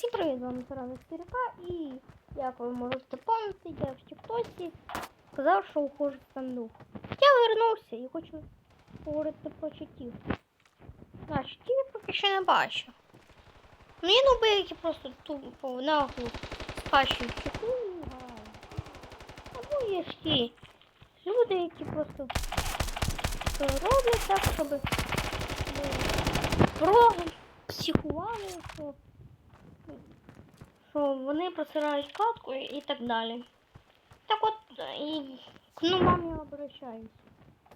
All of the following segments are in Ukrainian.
Всім привіт, з вами 4К і як ви можете пам'ятати, я в Тіктосі сказав, що ухожу в станду. Я вернувся і хочу поговорити про читів. А, читів я поки що не бачу. Ну є ноби, які просто тупо нагло скачують чити і грають. Або є ж ті люди, які просто роблять так, щоб е, ворогам психували, що, вони просирають катку і і так далі. Так от і к нумам я обращаюсь.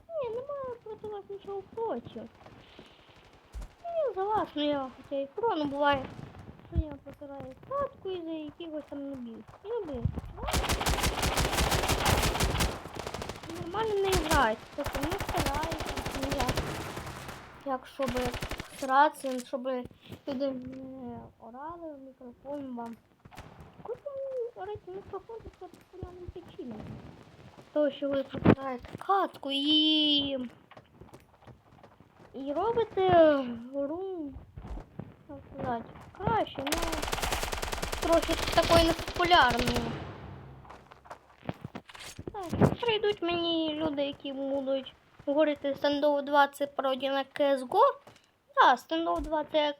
Ні, немає проти вас нічого проти. Ну, за вас, ну я хоча і про, ну буває, що я просираю катку і за якихось там нубів. Люби. Нормально не грають, тобто не стараються ніяк. Як щоб срати, щоб люди не орали в мікрофон вам. Орати мікрофон це популярним причинам. Того, що ви пропираєте катку і. І робите гру, як сказати, краще, ну трохи такою непопулярною. Так, прийдуть мені люди, які будуть говорити стендов 2 це пародія на CSGO. Так, стендов 2 це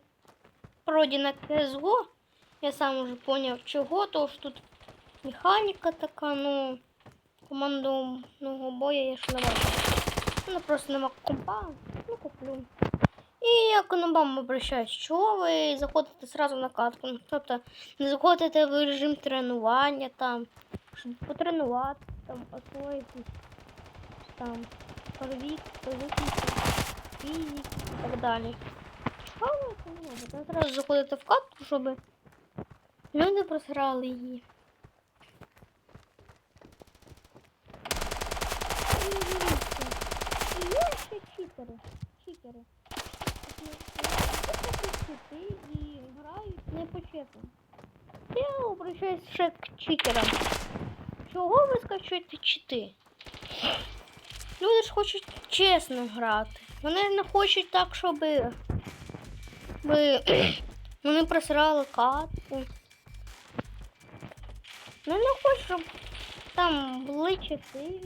пародія на CSGO. Я сам уже поняв чого, тому що тут механіка така, ну, командного боя я ще не бачу. Ну, просто нема компа, ну куплю. І я к нобам обращаюсь, чого ви заходите сразу на катку? Ну, Тобто не заходите в режим тренування там, щоб потренувати, там, освоїтись, там, первік, первік, фізик і так далі. Чого ви робите? Ви заходите в катку, щоб люди просрали її. Ще читери. Читери. Чити і грають не по-чесному. Я обращаюсь ще к читерам. Чого ви скачуєте чити? Люди ж хочуть чесно грати. Вони не хочуть так, щоб вони просирали катку. Ну не хочуть, щоб там були чити.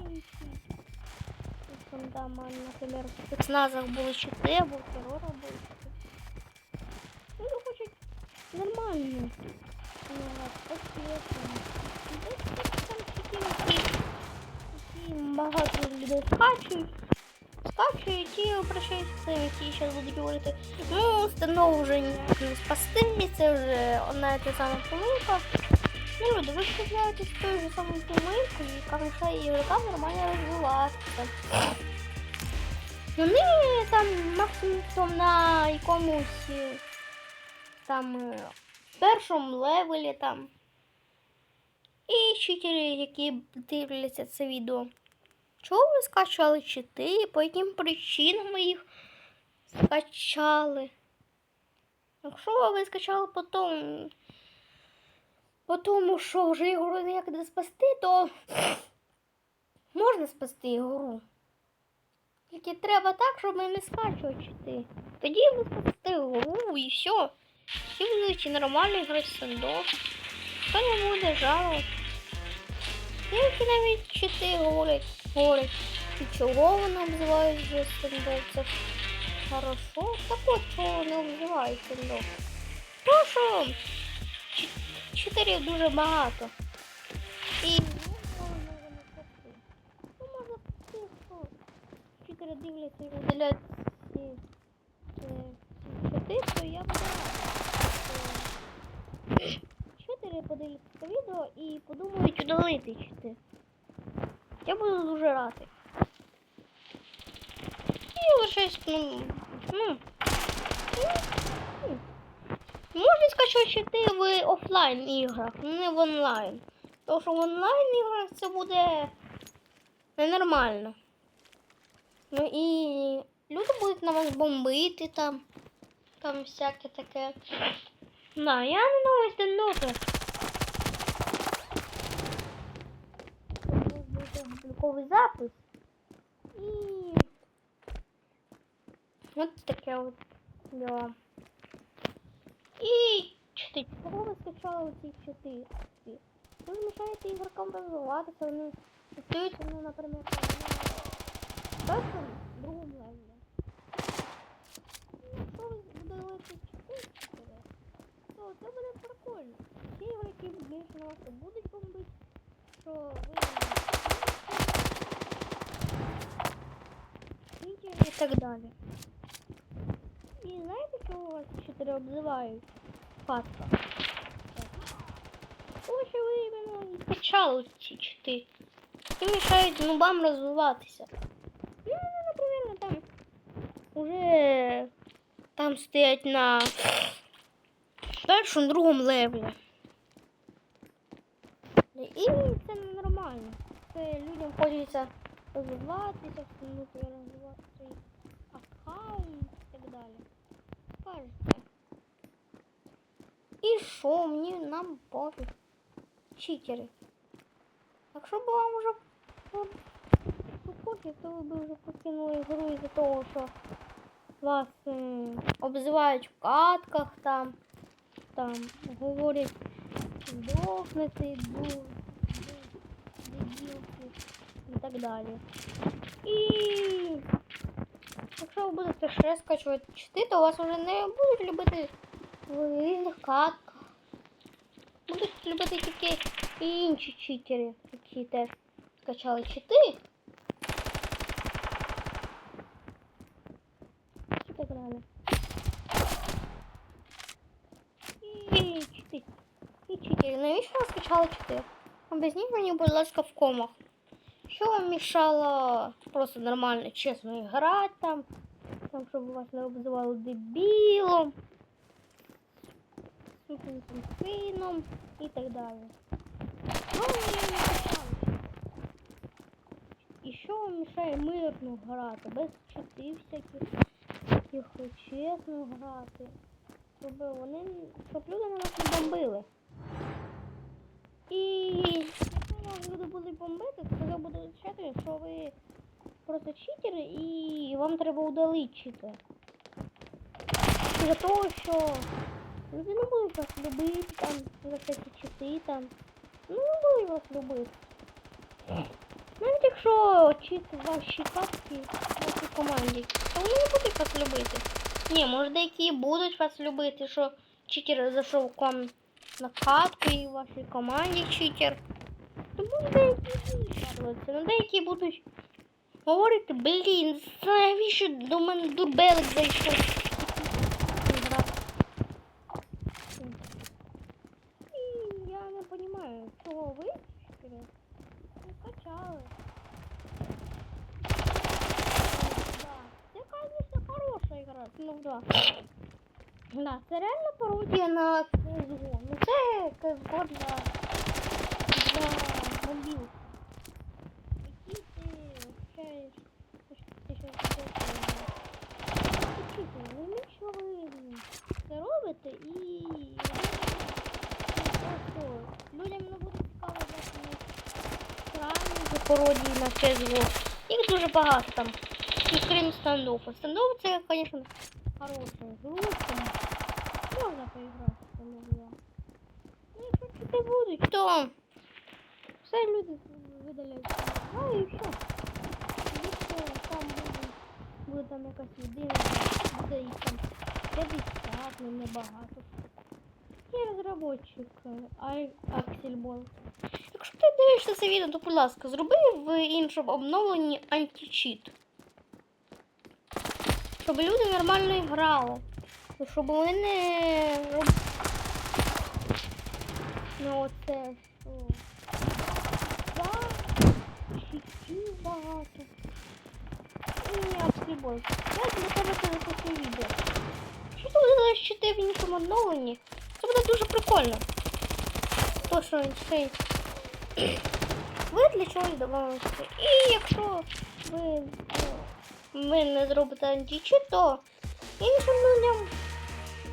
Там, наприклад, в спецназах були чити, або терора були чити. Люди хочуть нормально. Ну, багато людей скачують. Скачують і обращаються які зараз будуть говорити. Ну, станов вже не спасти, це вже одна і та сама помилка. Ну, люди, ви справляєтесь з тою ж самою помилкою, яка мешає ігрокам нормально розвиватися. Вони там максимум на якомусь там першому левелі там. І читери, які дивляться це відео. Чого ви скачали чити? По яким причинам ви їх скачали? Якщо ви скачали потім, по тому, що вже ігру ніяк не спасти, то можна спасти ігру. Тільки треба так, щоб ми не скачувати чити. Тоді ви спасти ігру і все. Всі будуть нормально грати в сендок. Хто не буде жалувати. Деякі навіть чити говорять, говорять, і чого вони обзивають вже стендок. Це хорошо. Так от чого стендок. Тому що чи- читерів дуже багато. І ну, можна не. Ну, можна що читери дивляться і видаляють ці, ці, ці чити, то я буду рада. що Читери подивляться це відео і подумають удалити чити. Я буду дуже радий. І лишаюсь, ну, ну, ну, ну. Можна скачати чити в офлайн іграх, не в онлайн. Тому що в онлайн іграх це буде ненормально. Ну і люди будуть на вас бомбити там. Там всяке таке. На, я не новий стендопер. Обліковий запис. І от таке от діло. І чити. Чого ви скачали ці чити? Ви мішаєте ігрокам розвиватися, вони стаються, ну, наприклад, на першому, другому левелі. Якщо ви додали ці чити, то це прикольно. Ті ігроки більше на вас будуть бомбити, що ви і так далі. І знаєте, що у вас обзивають? Фатка. Тому що ви іменно і качали ці чити. І мішають нубам розвиватися. Ну, наприклад, там уже там стоять на першому, другому левелі. І це нормально. Людям хочеться розвиватися, встигнути розвивати свій аккаунт і так далі. Кажете. І що мені нам пофіг? Читери. Якщо б вам по- пофіг, то ви б вже покинули гру із-за того, що вас е, обзивають в катках там, там говорять ду, дебілки і так далі. І якщо ви будете ще скачувати чити, то вас вже не будуть любити в різних катках. Будуть любити тільки інші читери, які теж скачали так далі. І чити. І читери. Навіщо ви скачали чити? Об'ясніть мені, будь ласка, в комах. Що вам мішало просто нормально, чесно грати там, там, щоб вас не обзивали дебілом, сукиним сином і так далі. Що вам не мішало? І що вам мішає мирно грати, без читів всяких, таких чесно грати, щоб вони, щоб люди на нас не бомбили. І якщо вас люди будуть бомбити, то це буде означати, що ви просто читери і вам треба удалити читер. Для того, що люди не будуть вас любити там за всякі чити там. Ну, не будуть вас любити. Навіть якщо чит ваші катки в вашій команді, то вони не будуть вас любити. Ні, може деякі будуть вас любити, що читер зайшов к вам на катку і в вашій команді читер. Тому деякі будуть говорити, блін, навіщо до мене дурбелик зайшов. І я не розумію, чого ви не качали. Це, конечно, хороша ігра. Ну да. Да, це реально пародія на CSGO. Ну це CSGO для ти що Чити, ви нічого ви це робите і просто людям не буде цікаво ваші странні пародії на CSGO. Їх дуже багато там. І крім стандофу. Стандоф це, звісно, хороша гру, там можна поіграти в стандоф. Ну, якщо чити будуть, то все люди видаляють. Ну і все. Якщо там буде, буде там якась людина, буде їх там 50, ну небагато. Я розробочик Ай Аксельбол. Якщо ти дивишся це відео, то, будь ласка, зроби в іншому обновленні античіт. Щоб люди нормально грали. Щоб вони не. Ну оце що. Так, щитів багато. І Аксельбол. Я для тебе запишу відео. Що ти буде щити в іншому обновленні? Це буде дуже прикольно. То, що ще ви для чогось домовилися. І якщо ви, ну, ви не зробите античіт, то іншим людям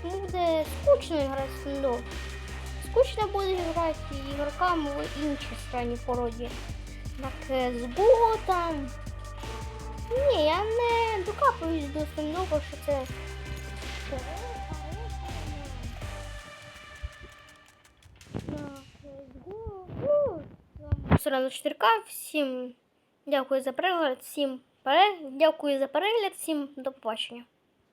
буде скучно грати в стендов. Скучно буде грати ігрокам в інші странні породі. На CSGO там капаюсь досить много, що це. Сразу 4К. Всім дякую за перегляд, всім дякую за перегляд, всім до побачення.